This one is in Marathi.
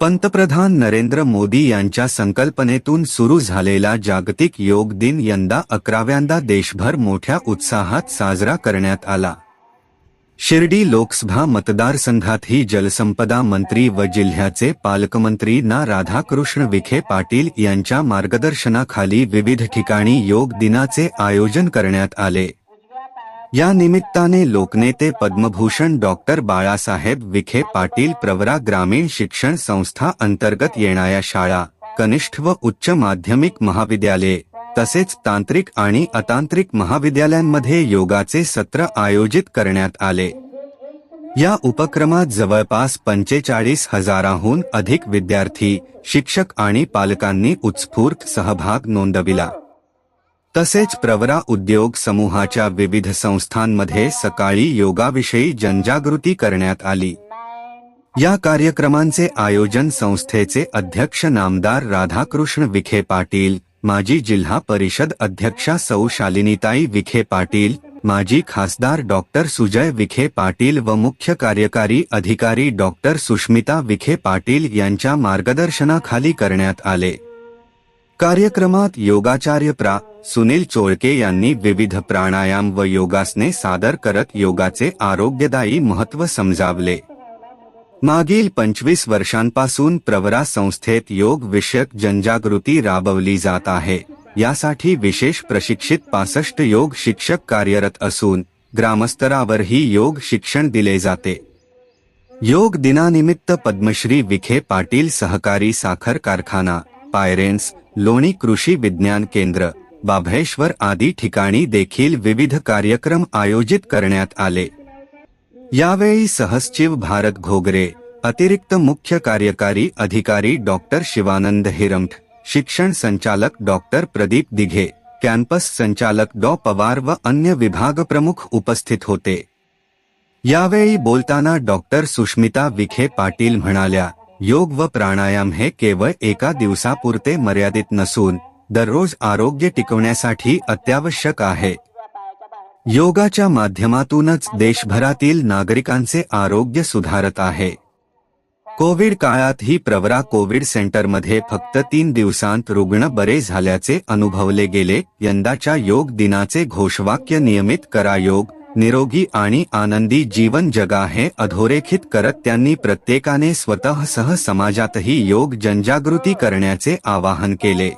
पंतप्रधान नरेंद्र मोदी यांच्या संकल्पनेतून सुरू झालेला जागतिक योग दिन यंदा अकराव्यांदा देशभर मोठ्या उत्साहात साजरा करण्यात आला. शिर्डी लोकसभा मतदारसंघातही जलसंपदा मंत्री व जिल्ह्याचे पालकमंत्री ना राधाकृष्ण विखे पाटील यांच्या मार्गदर्शनाखाली विविध ठिकाणी योग दिनाचे आयोजन करण्यात आले. या निमित्ताने लोकनेते पद्मभूषण डॉक्टर बाळासाहेब विखे पाटील प्रवरा ग्रामीण शिक्षण संस्था अंतर्गत येणाऱ्या शाळा कनिष्ठ व उच्च माध्यमिक महाविद्यालये तसेच तांत्रिक आणि अतांत्रिक महाविद्यालयांमध्ये योगाचे सत्र आयोजित करण्यात आले. या उपक्रमात जवळपास पंचेचाळीस हजाराहून अधिक विद्यार्थी शिक्षक आणि पालकांनी उत्स्फूर्त सहभाग नोंदविला. तसेच प्रवरा उद्योग समूहाच्या विविध संस्थांमध्ये सकाळी योगाविषयी जनजागृती करण्यात आली. या कार्यक्रमांचे आयोजन संस्थेचे अध्यक्ष नामदार राधाकृष्ण विखे पाटील माजी जिल्हा परिषद अध्यक्षा सौ शालिनीताई विखे पाटील माजी खासदार डॉक्टर सुजय विखे पाटील व मुख्य कार्यकारी अधिकारी डॉक्टर सुष्मिता विखे पाटील यांच्या मार्गदर्शनाखाली करण्यात आले. कार्यक्रमात योगाचार्य प्रा. सुनील चोळके यांनी विविध प्राणायाम व योगासने सादर करत योगाचे आरोग्यदायी महत्त्व समजावले. मागील पंचवीस वर्षांपासून प्रवरा संस्थेत योग विषयक जनजागृती राबवली जात आहे. यासाठी विशेष प्रशिक्षित पासष्ट योग शिक्षक कार्यरत असून ग्रामस्तरावरही योग शिक्षण दिले जाते. योग दिनानिमित्त पद्मश्री विखे पाटील सहकारी साखर कारखाना पायरेन्स लोणी कृषी विज्ञान केंद्र बाभळेश्वर आदी ठिकाणी देखील विविध कार्यक्रम आयोजित करण्यात आले. यावेळी सहसचिव भारत घोगरे अतिरिक्त मुख्य कार्यकारी अधिकारी डॉक्टर शिवानंद हिरमठ शिक्षण संचालक डॉक्टर प्रदीप दिघे कॅम्पस संचालक डॉ. पवार व अन्य विभाग प्रमुख उपस्थित होते. यावेळी बोलताना डॉक्टर सुष्मिता विखे पाटील म्हणाल्या योग व प्राणायाम हे केवळ एका दिवसापुरते मर्यादित नसून दररोज आरोग्य टिकवण्यासाठी अत्यावश्यक आहे. योगाच्या माध्यमातूनच देशभरातील नागरिकांचे आरोग्य सुधारत आहे. कोविड काळात ही प्रवरा कोविड सेंटरमध्ये फक्त तीन दिवसांत रुग्ण बरे झाल्याचे अनुभवले गेले. यंदाच्या योग दिनाचे घोषवाक्य नियमित करा योग निरोगी आणि आनंदी जीवन जगा हे अधोरेखित करत त्यांनी प्रत्येकाने स्वतःसह समाजातही योग जनजागृती करण्याचे आवाहन केले.